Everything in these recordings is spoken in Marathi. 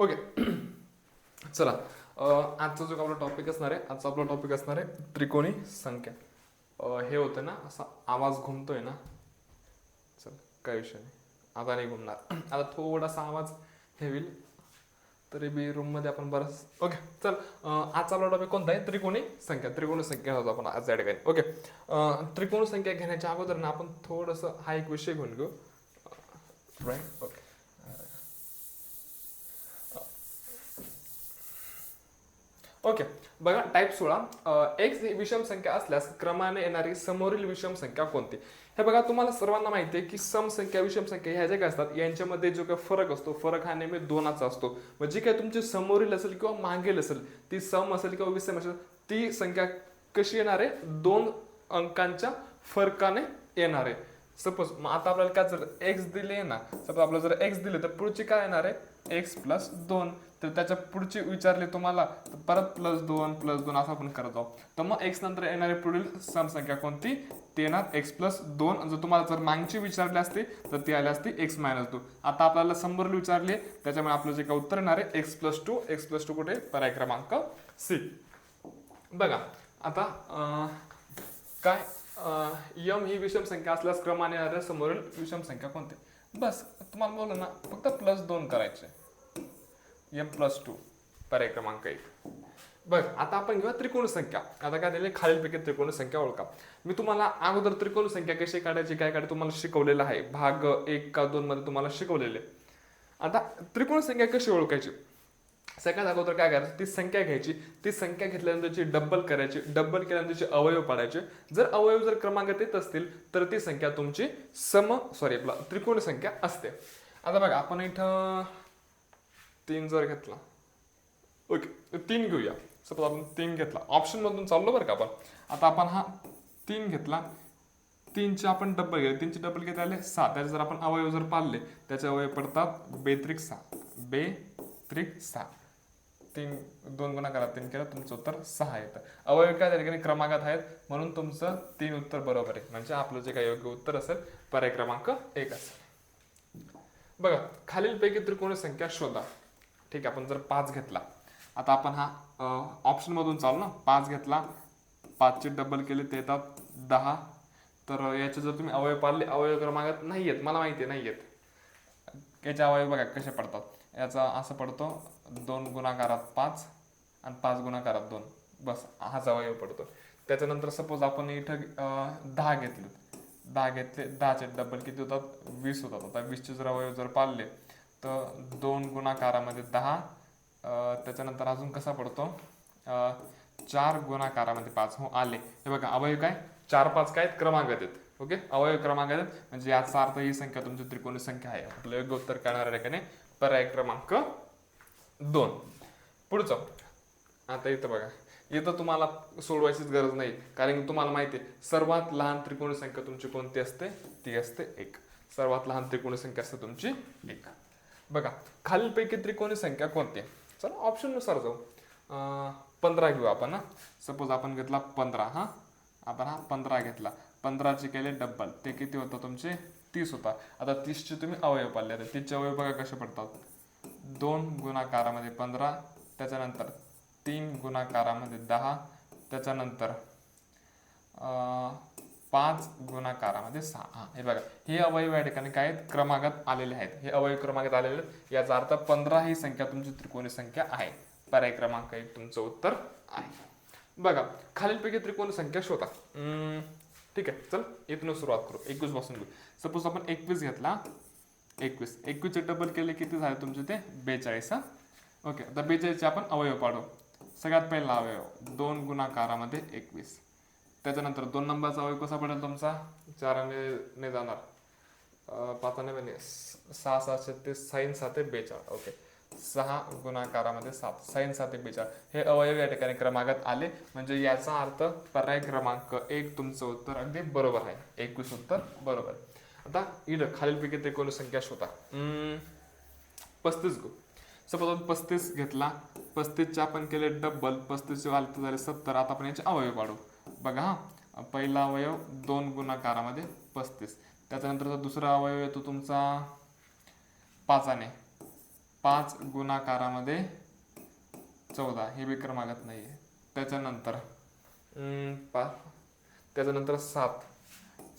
ओके चला. आजचा जो आपला टॉपिक असणार आहे आजचा आपला टॉपिक असणार आहे त्रिकोणी संख्या. हे होतं ना असा आवाज घुमतोय ना. चल काय विषय नाही. आता नाही घुमणार. आता थोडासा आवाज हे होईल तरी बी रूममध्ये आपण बरंच. ओके चल. आजचा आपला टॉपिक कोणता आहे? त्रिकोणी संख्या. त्रिकोणी संख्या होतो आपण आज या ठिकाणी. ओके त्रिकोणी संख्या घेण्याच्या अगोदर ना आपण थोडंसं हा एक विषय घेऊन घेऊ. राईट ओके ओके बघा टाईप सोळा. एक्स ही विषम संख्या असल्यास क्रमाने येणारी समोरील विषम संख्या कोणती? हे बघा तुम्हाला सर्वांना माहिती आहे की सम संख्या विषम संख्या ह्या ज्या काय असतात यांच्यामध्ये जो काही फरक असतो फरक हा नेहमी दोनाचा असतो. मग जी तुमची समोरील असेल किंवा मागेल असेल ती सम असेल किंवा विषम असेल ती संख्या कशी येणार? आहे दोन अंकांच्या फरकाने येणार. आहे सपोज मग आता आपल्याला काय जर एक्स दिले ना सपोज आपल्याला जर एक्स दिले तर पुढची काय येणार आहे? एक्स प्लस दोन. तर त्याच्या पुढचे विचारले तुम्हाला तर परत प्लस दोन प्लस दोन असं आपण करत आहोत. तर मग एक्स नंतर येणारी पुढील समसंख्या कोणती? ते येणार एक्स प्लस दोन. जर तुम्हाला जर मागचे विचारले असते तर ती आली असते एक्स मायनस टू आता आपल्याला समोर विचारले त्याच्यामुळे आपलं जे काय उत्तर येणार आहे X plus two X plus two कुठे? पर्याय क्रमांक सी बघा आता काय यम ही विषम संख्या असल्यास क्रमाने येणाऱ्या समोरील विषम संख्या कोणती? बस तुम्हाला बोललो ना फक्त प्लस दोन करायचे. यम प्लस टू पर्याय क्रमांक एक. बघ आता आपण घेऊया त्रिकोण संख्या. आता काय दिले खालीलपैकी त्रिकोण संख्या ओळखा. मी तुम्हाला अगोदर त्रिकोण संख्या कशी काढायची काय काढायची तुम्हाला शिकवलेलं आहे. भाग एक का दोन मध्ये तुम्हाला शिकवलेले. आता त्रिकोण संख्या कशी ओळखायची? सगळ्यात अगोदर काय करायचं? ती संख्या घ्यायची. ती संख्या घेतल्यानंतरची डब्बल करायची. डब्बल केल्यानंतरचे अवयव पाडायचे. जर अवयव जर क्रमांक देत असतील तर ती संख्या तुमची सम सॉरी आपला त्रिकोण संख्या असते. आता बघा आपण इथं तीन जर घेतला. ओके तीन घेऊया. सपोज आपण तीन घेतला. ऑप्शनमधून चाललो बरं का आपण. आता आपण हा तीन घेतला. तीनचे आपण डब्बल गेले तीनचे डब्बल घेत आले? सहा त्याचे जर आपण अवयव जर पाळले त्याचे अवयव पडतात बेत्रिक सहा. बेत्रिक सहा. तीन दोन गुणा करा तीन केलं तुमचं उत्तर सहा येतं. अवयव काय त्या ठिकाणी क्रमांकात आहेत. म्हणून तुमचं तीन उत्तर बरोबर आहे. म्हणजे आपलं जे काही योग्य उत्तर असेल पर्याय क्रमांक एक असेल. बघा खालीलपैकी त्रिकोणी संख्या शोधा. ठीक आहे आपण जर पाच घेतला. आता आपण हा ऑप्शन मधून चालू ना? पाच घेतला. पाचचे डबल केले ते येतात दहा. तर याचे जर तुम्ही अवयव पाळले अवयव क्रमांकात नाही आहेत मला माहिती आहे नाही आहेत याच्या अवयव बघा कसे पडतात? याचा असं पडतो दोन गुणाकारात पाच आणि पाच गुणाकारात दोन. बस हाच अवयव पडतो. त्याच्यानंतर सपोज आपण इथं दहा घेतले. दहा घेतले दहाचे डबल किती होतात? वीस होतात. आता वीसचे जर अवयव जर पाळले तर दोन गुणाकारामध्ये दहा त्याच्यानंतर अजून कसा पडतो? चार गुणाकारामध्ये पाच. हो आले. हे बघा अवयव काय? चार पाच काय? आहेत? क्रमांक आहेत. ओके? अवयव क्रमांक आहेत. म्हणजे याचा अर्थ ही संख्या तुमची त्रिकोणी संख्या आहे. आपलं योग्य उत्तर का नाही? पर्याय क्रमांक दोन. पुढचं. आता इथं बघा. इथं तुम्हाला सोडवायचीच गरज नाही. कारण की तुम्हाला माहिती आहे सर्वात लहान त्रिकोणी संख्या तुमची कोणती असते? ती असते एक. सर्वात लहान त्रिकोणी संख्या असते तुमची एक. बघा खालीलपैकी त्रिकोणी संख्या कोणती आहे? चला ऑप्शननुसार जाऊ. पंधरा घेऊ आपण ना सपोज आपण घेतला पंधरा हा. आपण हा पंधरा घेतला. पंधराचे केले डब्बल. ते किती होतं तुमचे? तीस होता. आता तीसचे तुम्ही अवयव पाडले. तर तीसचे अवयव बघा कसे पडतात. दोन गुणाकारामध्ये पंधरा त्याच्यानंतर तीन गुणाकारामध्ये दहा त्याच्यानंतर पाच गुणाकारामध्ये सहा. हा हे बघा. हे अवयव या ठिकाणी काय आहेत? क्रमांकात आलेले आहेत. हे अवयव क्रमांकात आलेले आहेत. याचा अर्थ पंधरा ही संख्या तुमची त्रिकोणी संख्या आहे. पर्याय क्रमांक एक तुमचं उत्तर आहे. बघा. खालीलपैकी त्रिकोणी संख्या शोधा. ठीक आहे चल इथून सुरुवात करू. एकवीसपासून घेऊ सपोज आपण एकवीस घेतला एकवीस. एकवीसचे डबल केले किती झाले तुमचे ते? बेचाळीस हा? ओके आता बेचाळीसचे आपण अवयव पाडू. सगळ्यात पहिला अवयव दोन गुणाकारामध्ये एकवीस. त्याच्यानंतर दोन नंबरचा अवयव कसा पडेल तुमचा? चाराने ने जाणार. पाचाने सहा सहाशे ते साईन सात ते बेचाळ. ओके सहा गुणाकारामध्ये सात. साईन सात ते बेचाळ हे अवयव या ठिकाणी क्रमांकात आले. म्हणजे याचा अर्थ पर्याय क्रमांक एक तुमचं उत्तर अगदी बरोबर आहे. एकवीस उत्तर बरोबर. आता इथं खालीलपैकी त्रिकोणी संख्या शोधा. हम्म, पस्तीस गो. सपोज आपण पस्तीस घेतला. पस्तीसचे आपण केले डबल पस्तीसचे वाले झाले सत्तर. आता आपण याचे अवयव पाडू बघा हा. पहिला अवयव दोन गुणाकारामध्ये पस्तीस. त्याच्यानंतरचा दुसरा अवयव येतो तुमचा पाचाने. पाच गुणाकारामध्ये चौदा. हे बी क्रमागत नाही आहे त्याच्यानंतर पाच त्याच्यानंतर सात.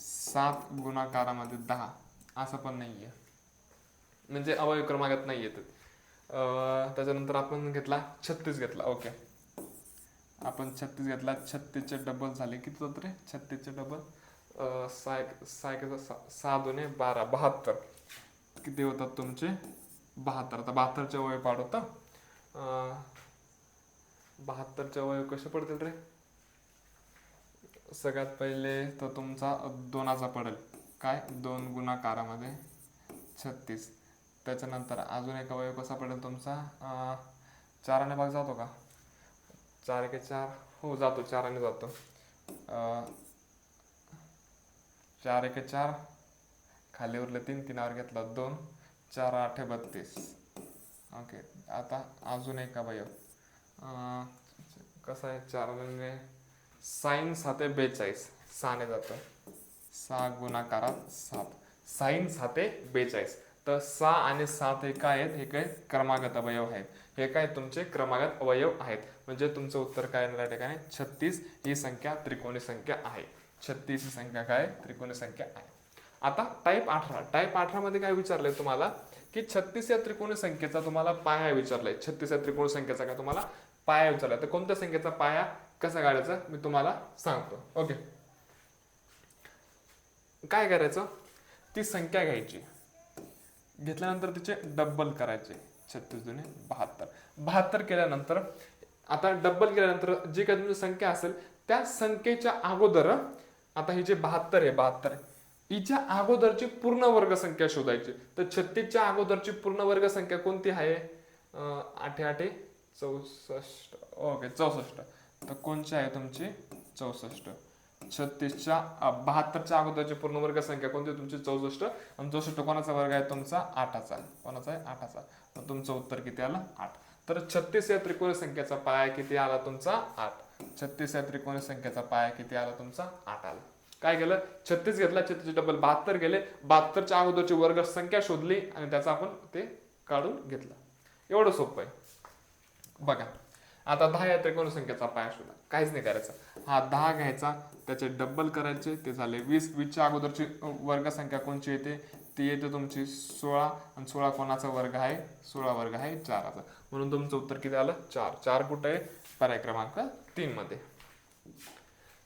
सात गुणाकारामध्ये दहा. असं पण नाही आहे म्हणजे अवयव क्रमागत नाही येत अं, त्याच्यानंतर आपण घेतला छत्तीस घेतला. ओके. आपण छत्तीस घेतला. छत्तीसचे डबल झाले. किती होत रे? छत्तीसचे डबल सहा एक- सहा- सहा दोन्ही बारा. बहात्तर. किती होतात तुमचे? बहात्तर. आता बहात्तरचे वय पाडवता बहात्तरचे वय कसे पडतील रे? सगळ्यात पहिले तर तुमचा दोनाचा पडेल. काय? दोन गुणाकारामध्ये छत्तीस. त्याच्यानंतर अजून एक अवयव कसा पडेल तुमचा? चाराने भाग जातो का? चार के चार? हो जातो. चाराने जातो. चार एक चार. खाली उरले तीन तीनावर घेतला दोन. चार आठ बत्तीस. ओके आता अजून एक अवयव कसं आहे? चार म्हणजे साईन साते बेचाळीस. सहाने जातं. सहा गुणाकारात सात. साईन साते बेचाळीस. तर सहा आणि सात हे काय आहेत? हे काय क्रमागत अवयव आहेत. हे काय तुमचे क्रमागत अवयव आहेत. म्हणजे तुमचं उत्तर काय येणार या ठिकाणी छत्तीस ही संख्या त्रिकोणी संख्या आहे. छत्तीस ही संख्या काय? आहे? त्रिकोणी संख्या आहे. आता टाईप अठरा. टाईप अठरा मध्ये काय विचारलंय तुम्हाला? की छत्तीस या त्रिकोणी संख्येचा तुम्हाला पाया विचारलाय. छत्तीस या त्रिकोण संख्येचा काय तुम्हाला पाया विचारलाय. तर कोणत्या संख्येचा पाया कसा काढायचा? मी तुम्हाला सांगतो. ओके काय करायचं? ती संख्या घ्यायची. घेतल्यानंतर तिचे डब्बल करायचे. छत्तीस दुने बहात्तर. बहात्तर केल्यानंतर आता डब्बल केल्यानंतर जी काही तुमची संख्या असेल त्या संख्येच्या अगोदर आता हे जे बहात्तर आहे बहात्तर. हिच्या अगोदरची पूर्ण वर्ग संख्या शोधायची. तर छत्तीसच्या अगोदरची पूर्ण वर्ग संख्या कोणती आहे? आठे आठे? चौसष्ट. ओके चौसष्ट. तर कोणची आहे तुमची? चौसष्ट. छत्तीसच्या बहात्तरच्या अगोदरची पूर्ण वर्ग संख्या कोणती तुमची? चौसष्ट. आणि चौसष्ट कोणाचा वर्ग आहे तुमचा? आठाचा कोणाचा आहे? आठाचा मग तुमचं उत्तर किती आलं? आठ. तर छत्तीस या त्रिकोणी संख्येचा पाया किती आला तुमचा? आठ. छत्तीस या त्रिकोणी संख्येचा पाया किती आला तुमचा? आठ आला. काय केलं? छत्तीस घेतला छत्तीस डबल बहात्तर गेले बहात्तरच्या अगोदरची वर्ग संख्या शोधली आणि त्याचा आपण ते काढून घेतलं. एवढं सोपं आहे. बघा आता दहा या त्रिकोण संख्येचा पाया शोधा. काहीच नाही करायचं. हा दहा घ्यायचा त्याचे डबल करायचे ते झाले वीस. वीसच्या अगोदरची वर्ग संख्या कोणची येते? ती येते तुमची सोळा. आणि सोळा कोणाचा वर्ग आहे? सोळा वर्ग आहे चाराचा. म्हणून तुमचं उत्तर किती आलं? चार. चार कुठं आहे? पर्याय क्रमांक तीन मध्ये.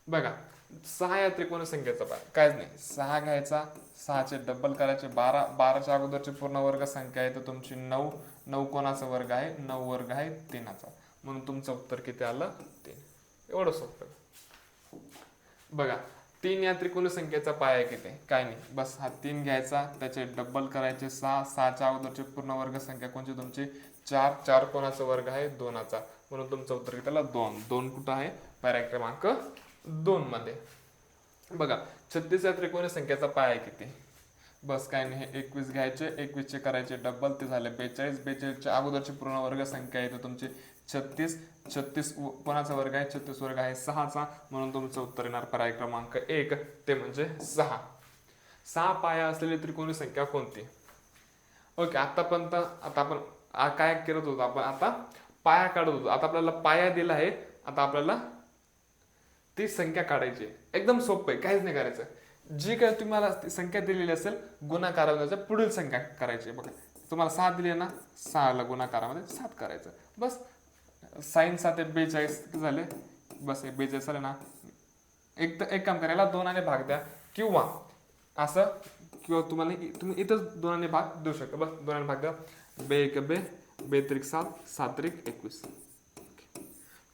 बघा सहा या त्रिकोण संख्येचा पाय काहीच नाही. सहा घ्यायचा सहाचे डबल करायचे बारा बाराच्या अगोदरची पूर्ण वर्ग संख्या आहे तर तुमची नऊ नऊ कोणाचा वर्ग आहे? नऊ वर्ग आहे तीनाचा. म्हणून तुमचं उत्तर किती आलं? तीन. एवढं सोपं. बघा तीन या त्रिकोण संख्येचा पाया किती? आहे? काय नाही. बस हा तीन घ्यायचा त्याचे डबल करायचे सहा सहाच्या अगोदरची पूर्ण वर्ग संख्या कोणची? तुमची चार चार कोणाचा वर्ग आहे? दोनाचा. म्हणून तुमचं उत्तर किती आलं? दोन. दोन कुठं आहे? पर्याय क्रमांक दोन मध्ये बघा छत्तीस या त्रिकोणी संख्येचा पाया किती? बस काय नाही हे एकवीस घ्यायचे एकवीसचे करायचे डबल ते झाले बेचाळीस. बेचाळीसच्या अगोदरची पूर्ण वर्ग संख्या आहे तुमची छत्तीस. छत्तीस व- कोणाचा वर्ग आहे? छत्तीस वर्ग आहे सहाचा. म्हणून तुमचं उत्तर येणार पर्याय क्रमांक एक. ते म्हणजे सहा. सहा पाया असलेली त्रिकोणी संख्या कोणती? ओके आतापर्यंत आता आपण काय करत होतो आपण? आता पाया काढत होतो. आता आपल्याला पाया दिला आहे. आता आपल्याला ती संख्या काढायची. आहे. एकदम सोपं आहे काहीच नाही करायचं. जी काय तुम्हाला ती संख्या दिलेली असेल गुणाकारामध्ये पुढील संख्या करायची आहे बघा. तुम्हाला सात दिली ना सहाला गुणाकारामध्ये सात करायचं. बस साईन सात आहे बेचाळीस झाले. बस हे बेचाळीस झाले ना. एक तर एक काम करायला दोनाने भाग द्या. किंवा असं किंवा तुम्हाला इ- तुम्ही इथंच दोनाने भाग देऊ शकता. बस दोनाने भाग द्या. बे एक बे बे त्रिक सात सात त्रिक एकवीस.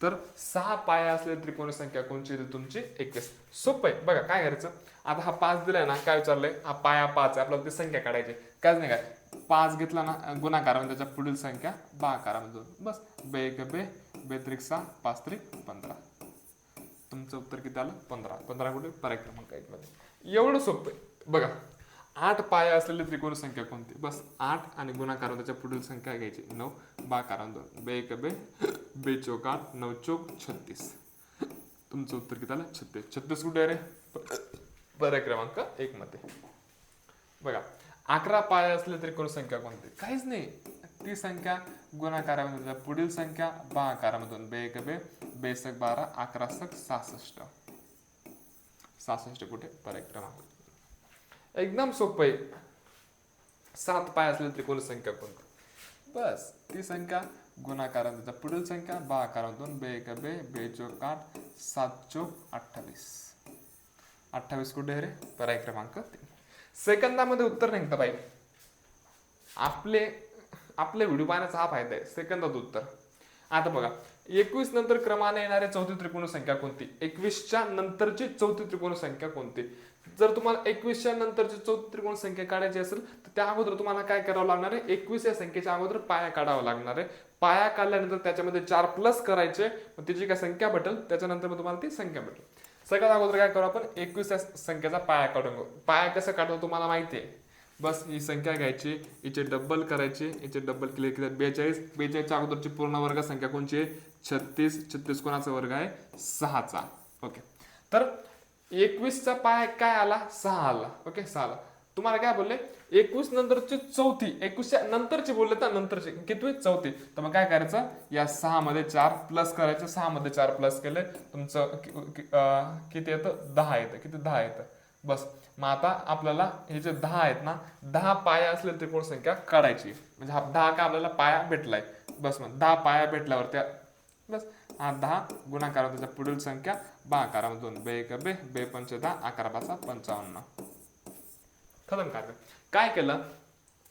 तर सहा पाया असलेली त्रिकोणी संख्या कोणची येते तुमची? एकवीस. सोपं आहे. बघा काय करायचं? आता हा पाच दिलाय ना काय विचारलंय? हा पाया पाच आहे. आपल्याला ती संख्या काढायची कायच नाही काय? पाच घेतला ना गुणाकारामध्ये त्याच्या पुढील संख्या बाकारामध्ये दोन बस. बे एक बे बे त्रिक सहा पाच त्रिक पंधरा. तुमचं उत्तर किती आलं? पंधरा. पंधरा कुठे? पर्याय क्रमांक एक मध्ये. एवढं सोपं आहे. बघा आठ पाया असलेली त्रिकोण संख्या कोणती? बस आठ आणि गुणाकार त्याच्या पुढील संख्या घ्यायची. नऊ बाकारान दोन बे एक बे बे आठ नऊ चौक छत्तीस. तुमचं उत्तर किती आलं? छत्तीस. छत्तीस कुठे रे? पर्याय क्रमांक एक मध्ये. बघा अकरा पाया तरी त्रिकोणी संख्या कोणती? काहीच नाही. ती संख्या गुणाकारामध्ये पुढील संख्या भागाकारामधून बे एक बे बेसक बारा अकरा सक सहासष्ट. सहासष्ट कुठे? पर्याय क्रमांक. एकदम सोपं आहे. सात पाय असलेली त्रिकोण संख्या कोणती? बस ती संख्या गुणाकारात पुढील संख्या बा कार दोन बे एक बे बे चोक आठ सात चोक अठ्ठावीस. अठ्ठावीस कुठे रे? पर्याय क्रमांक तीन. सेकंदामध्ये उत्तर निघतं बाई? आपले आपले व्हिडिओ पाहण्याचा हा फायदा आहे. सेकंदात उत्तर. आता बघा. एकवीस नंतर क्रमाने येणारे चौथी त्रिकोण संख्या कोणती? एकवीसच्या नंतरची चौथी त्रिकोण संख्या कोणती? जर तुम्हाला एकवीसच्या नंतरची चौथी त्रिकोण संख्या काढायची असेल तर त्या अगोदर तुम्हाला काय करावं लागणार आहे? एकवीस या संख्येच्या अगोदर पाया काढावा लागणार आहे. पाया काढल्यानंतर त्याच्यामध्ये चार प्लस करायचे. मग तिची काय संख्या भेटेल? त्याच्यानंतर मग तुम्हाला ती संख्या भेटेल. सगळ्यात अगोदर काय करू आपण? एकवीस या संख्येचा पाया काढून पाया कसं काढतो तुम्हाला माहिती आहे? बस ही संख्या घ्यायची हिचे डबल करायचे हिचे डबल केले केलं बेचाळीस बेचाळीसच्या अगोदरची पूर्ण वर्ग संख्या कोणची आहे? छत्तीस छत्तीस कोणाचा वर्ग आहे? सहाचा. ओके. तर एकवीसचा पाय काय आला? सहा आला. ओके सहा आला. तुम्हाला काय बोलले? एकवीस नंतरची चौथी एकवीसच्या नंतरची बोलले तर नंतरची. कितवी चौथी. तर मग काय करायचं? या सहा मध्ये चार प्लस करायचं. सहा मध्ये चार प्लस केले. तुमचं किती येतं? दहा येतं. किती? दहा येतं. बस. मग आता आपल्याला हे जे दहा आहेत ना दहा पाया असलेली त्रिकोण संख्या काढायची. म्हणजे हा दहा का आपल्याला पाया भेटलाय? बस मग दहा पाया भेटल्यावर त्या बस हा दहा गुणाकार त्याच्या पुढील संख्या बा दोन बे एक बे बे पंच दहा अकरा पाचा पंचावन्न. खतम काय काय केलं?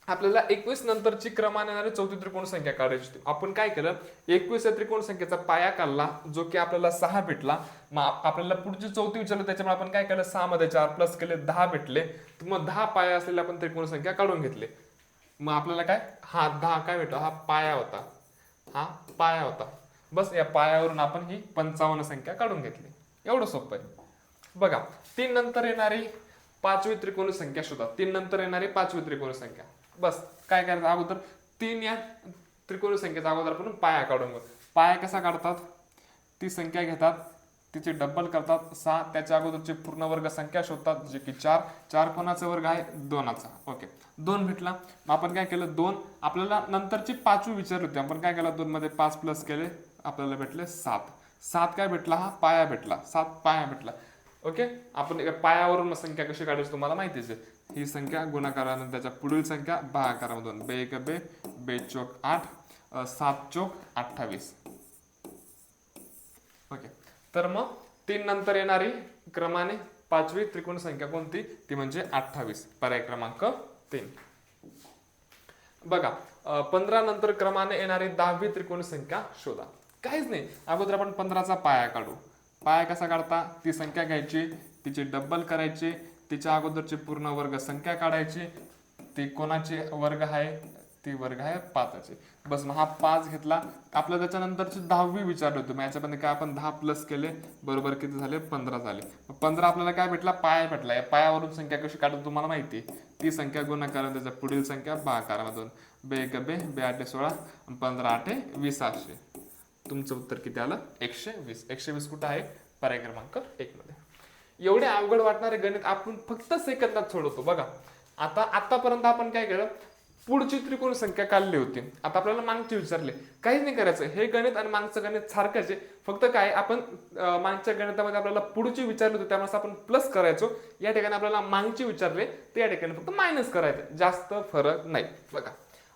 आपल्याला एकवीस नंतरची क्रमाने येणारी चौथी त्रिकोण संख्या काढायची होती. आपण काय केलं? एकवीस या त्रिकोण संख्येचा पाया काढला जो की आपल्याला सहा भेटला. मग आपल्याला पुढची चौथी विचारली त्याच्यामुळे आपण काय केलं? सहा मध्ये चार प्लस केले दहा भेटले. तर मग दहा पाया असलेले आपण त्रिकोण संख्या काढून घेतले. मग आपल्याला काय? हा दहा काय भेटला? हा पाया होता. हा पाया होता. बस या पायावरून आपण ही पंचावन्न संख्या काढून घेतली. एवढं सोपं आहे. बघा तीन नंतर येणारी पाचवी त्रिकोण संख्या शोधा. तीन नंतर येणारी पाचवी त्रिकोण संख्या बस काय करायचं? अगोदर तीन या त्रिकोणी संख्येचा अगोदर आपण पाया काढून घेऊ पाया कसा काढतात? ती संख्या घेतात तिचे डब्बल करतात सहा त्याच्या अगोदरची पूर्ण वर्ग संख्या शोधतात जे की चार. चार कोणाचा वर्ग आहे? दोनाचा. ओके. दोन भेटला. मग आपण काय केलं? दोन. आपल्याला नंतरची पाचवी विचारली होती. आपण काय केलं? दोन मध्ये पाच प्लस केले. आपल्याला भेटले सात. सात काय भेटला? हा पाया भेटला. सात पाया भेटला. ओके? आपण पायावरून संख्या कशी काढायची तुम्हाला माहितीच आहे. ही संख्या गुणाकारानं त्याच्या पुढील संख्या भागाकारामधून. बे एक बे बे चोक आठ सात चोक अठ्ठावीस. ओके. तर मग तीन नंतर येणारी क्रमाने पाचवी त्रिकोण संख्या कोणती? ती म्हणजे अठ्ठावीस. पर्याय क्रमांक तीन. बघा पंधरा नंतर क्रमाने येणारी दहावी त्रिकोण संख्या शोधा. काहीच नाही. अगोदर आपण पंधराचा पाया काढू. पाया कसा काढता? ती संख्या घ्यायची तिची डब्बल करायची तिच्या अगोदरची पूर्ण वर्ग संख्या काढायची. ती कोणाची वर्ग आहे? ती वर्ग आहे पाचचे. बस मग हा पाच घेतला. आपल्या त्याच्यानंतरची दहावी विचारली होती. मग याच्यामध्ये काय आपण दहा प्लस केले. बरोबर किती झाले? पंधरा झाले. मग पंधरा आपल्याला काय भेटला? पाया भेटला. या पायावरून संख्या कशी काढतो तुम्हाला माहिती आहे. ती संख्या गुणाकारण त्याच्या पुढील संख्या बाकारामधून बे एक बे बे आठे सोळा पंधरा आठे वीस आठशे तुमचं उत्तर किती आलं? एकशे वीस. एकशे वीस कुठं आहे? पर्याय क्रमांक एक मध्ये. एवढे अवघड वाटणारे गणित आपण फक्त सेकंदात सोडवतो. बघा आता आतापर्यंत आपण काय केलं? पुढची त्रिकोण संख्या काढली होती. आता आपल्याला मागची विचारले. काहीच नाही करायचं. हे गणित आणि मागचं गणित सारखंच आहे. फक्त काय आपण मागच्या गणितामध्ये आपल्याला पुढची विचारली होती. त्यामुळे आपण प्लस करायचो. या ठिकाणी आपल्याला मागची विचारले. ते या ठिकाणी फक्त मायनस करायचं जास्त फरक नाही. बघा.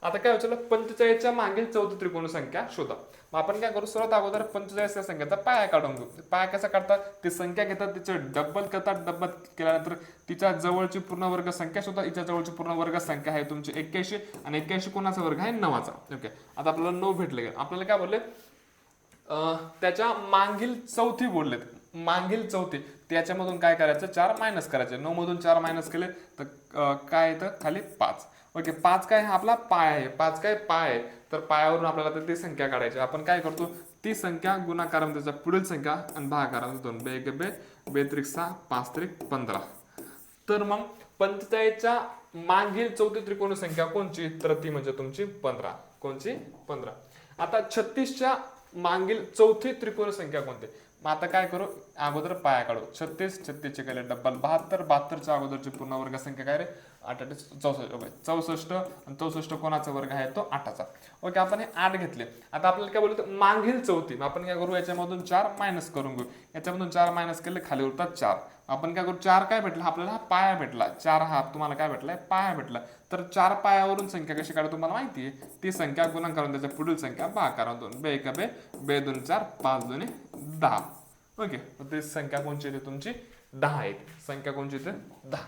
आता काय विचारलं पंचेचाळीसच्या मागील चौथी त्रिकोण संख्या शोधा. मग आपण काय करू? सर्वात अगोदर पंचेचाळीस या संख्येचा पाया काढून घेऊ. पाया कसा काढतात? ती संख्या घेतात तिचे डब्बल करतात. डब्बल केल्यानंतर तिच्या जवळची पूर्ण वर्ग संख्या शोधा. हिच्या जवळची पूर्ण वर्ग संख्या आहे तुमची एक्क्याऐंशी आणि एक्क्याऐंशी कोणाचा वर्ग आहे? नवाचा ओके. आता आपल्याला नऊ भेटले आपल्याला काय बोलले? त्याच्या मागील चौथी बोललेत. मागील चौथी. त्याच्यामधून काय करायचं? चार मायनस करायचे. नऊ मधून चार मायनस केले तर काय येतं? खाली पाच. ओके पाच काय हा आपला पाय आहे. पाच काय पाय आहे. तर पायावरून आपल्याला तर ती संख्या काढायची. आपण काय करतो? ती संख्या गुणाकारामध्ये त्याच्या पुढील संख्या आणि भागाकारामध्ये दोन. बे एक बे. बेत्रिक सहा पाच त्रिक पंधरा. तर मग पंचेचाळीसच्या मागील चौथी त्रिकोण संख्या कोणची? तर ती म्हणजे तुमची पंधरा. कोणची? पंधरा. आता छत्तीसच्या मागील चौथी त्रिकोण संख्या कोणती? मग आता काय करू? अगोदर पाया काढू. छत्तीस छत्तीसचे केले डब्बल बहात्तर बहात्तरच्या अगोदरची पूर्ण वर्ग संख्या काय रे? अठ्ठावीस चौसष्ट चौसष्ट आणि चौसष्ट कोणाचा वर्ग आहे? तो आठाचा. ओके आपण हे आठ घेतले. आता आपल्याला काय बोलतो मागील चौथी. मग आपण काय करू? याच्यामधून चार मायनस करून घेऊ. याच्यामधून चार मायनस केले खाली उरतात चार. आपण काय करू? चार काय भेटला? आपल्याला पाया भेटला. चार हा तुम्हाला काय भेटलाय? पाया भेटला. तर चार पायावरून संख्या कशी काढू तुम्हाला माहिती आहे? ती संख्या गुणाकार करून त्याच्या पुढील संख्या भागाकार दोन. बे एका बे. बे दोन चार पाच दोन्ही दहा. ओके. ती संख्या कोणची येते तुमची? दहा आहे. संख्या कोणची येते दहा.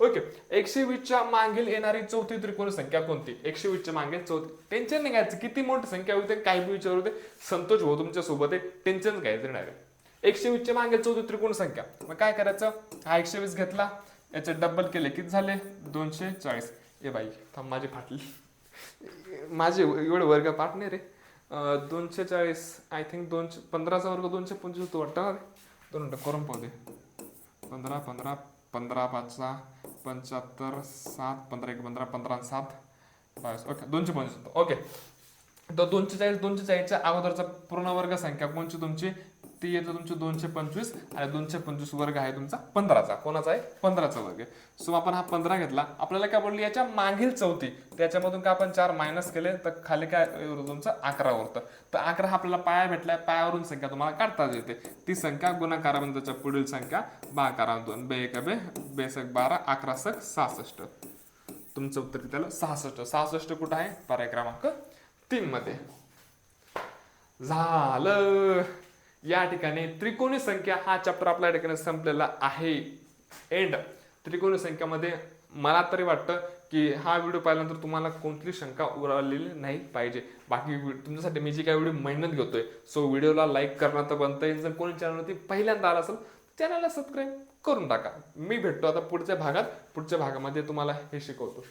ओके. एकशे वीसच्या मागील येणारी चौथी त्रिकोण संख्या कोणती? एकशे वीसच्या मागे चौथी. टेन्शन नाही घ्यायचं. किती मोठी संख्या होते काही विचार होते संतोष भाऊ तुमच्यासोबत आहे. टेन्शन घ्यायचं नाही. एकशे वीसच्या मागे चौदा त्रिकोण संख्या. मग काय करायचं? हा एकशे वीस घेतला. याचे डबल केले. किती झाले? दोनशे चाळीस. ए बाई थांब माझी फाटली. माझे एवढे वर्ग पाठ नाही रे दोनशे चाळीस आय थिंक दोनशे पंधराचा वर्ग दोनशे पंचवीस होतो वाटतं ना रे. दोन मिनटं करून पाहू दे. पंधरा पंधरा पंधरा पाचचा पंच्याहत्तर सात पंधरा एक पंधरा पंधरा सात बावीस. ओके दोनशे पंचवीस ओके. तर दोनशे चाळीस दोनशे चाळीसच्या अगोदरचा पूर्ण वर्ग संख्या कोणची? तुमची? ती येते तुमची दोनशे पंचवीस आणि दोनशे पंचवीस वर्ग आहे तुमचा पंधराचा. कोणाचा आहे? पंधराचा वर्ग सो आपण हा पंधरा घेतला. आपल्याला काय बोलली याच्या मागील चौथी. त्याच्यामधून काय आपण चार मायनस केले तर खाली काय तुमचं अकरा उरतं. तर अकरा हा आपल्याला पाया भेटलाय. पायावरून संख्या तुम्हाला काढता येते. ती संख्या गुणाकारामध्ये पुढील संख्या बाकारा दोन बे एका बे बेसक बारा अकरा सक सहासष्ट. तुमचं उत्तर किती आलं? सहासष्ट. सहासष्ट कुठं आहे? पर्याय क्रमांक तीन मध्ये. झालं. या ठिकाणी त्रिकोणी संख्या हा चॅप्टर आपल्या ठिकाणी संपलेला आहे. एंड त्रिकोणी संख्यामध्ये मला तरी वाटतं की हा व्हिडिओ पाहिल्यानंतर तुम्हाला कोणतीही शंका उरलेली नाही पाहिजे. बाकी तुमच्यासाठी मी जी काही व्हिडिओ मेहनत घेतोय सो व्हिडिओला लाईक करणं तर बनतं जर कोणी चॅनलवरती पहिल्यांदा आला असेल चॅनलला सबस्क्राईब करून टाका. मी भेटतो आता पुढच्या भागात. पुढच्या भागामध्ये तुम्हाला हे शिकवतो.